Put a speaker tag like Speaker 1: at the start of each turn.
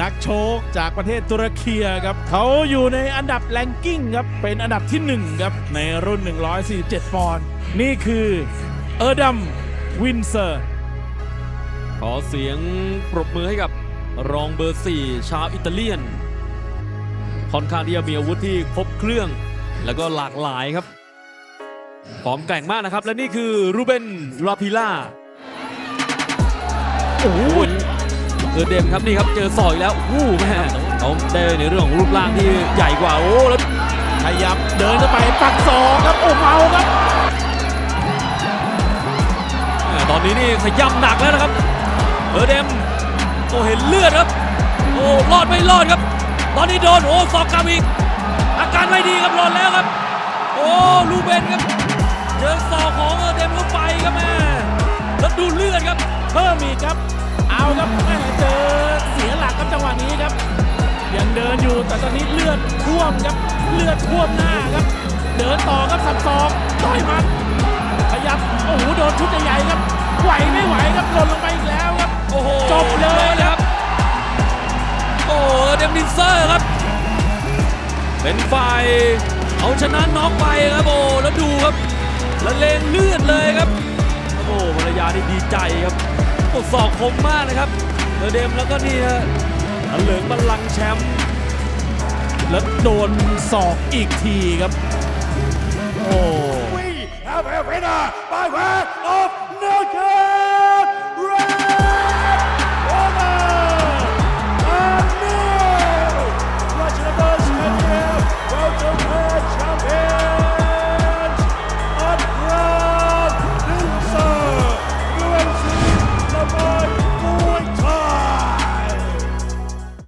Speaker 1: นักโชกจากประเทศตุรกีครับเขาอยู่ในอันดับแรงกิ้งครับเป็นอันดับที่1ครับในรุ่น 147 ปอนด์นี่คือเออร์ดัมวินเซอร์
Speaker 2: ขอเสียงปรบมือให้กับรองเบอร์ 4 ชาวอิตาเลียน ค่อนข้างที่จะมีอาวุธที่ครบเครื่อง แล้วก็หลากหลายครับฟอร์มแกร่งมากนะครับ และนี่คือรูเบนลาพิล่าโอ้ โหเออเดมครับนี่ครับเจอสอยแล้วโอ้แม่เขาได้ในเรื่องของรูปร่างที่ใหญ่กว่าโอ้แล้ว
Speaker 1: ขยับเดินเข้าไปปักศอกครับโอ้เมาครับ
Speaker 2: ตอนนี้นี่ขย้ำหนักแล้วนะครับเออเดมโอ้เห็นเลือดครับโอ้รอดไม่รอดครับ ตอนนี้โดนโอ้สอกกลับอีกอาการไม่ดีครับหล่นแล้วครับ โอ้ลูเบนครับเจอศอกของเออเดมเข้าไปครับแม่แล้วดูเลือดครับ
Speaker 1: เพิ่มอีกครับ เอาครับแม่เจอเสียหลักครับจังหวะนี้ครับ ยังเดินอยู่แต่ตอนนี้เลือดท่วมครับเลือดท่วมหน้าครับ เดินต่อครับสับศอกต่อยมันขยับโอ้โหโดนชุดใหญ่ครับไหวไม่ไหวครับหล่นลงไปอีกแล้วครับ
Speaker 2: โอ้โห
Speaker 1: จบเลยครับ
Speaker 2: โอ้เดมินเซอร์ครับ เป็นฝ่ายเอาชนะน็อกไปครับโอ้แล้วดูครับละเลงเลือดเลยครับ โอ้ภรรยานี่ดีใจครับโอ้ศอกคมมากนะครับเดเดมแล้วก็นี่ฮะเหลืองบัลลังแชมป์
Speaker 1: แล้วโดนศอกอีกทีครับ โอ้
Speaker 3: We have a winner by way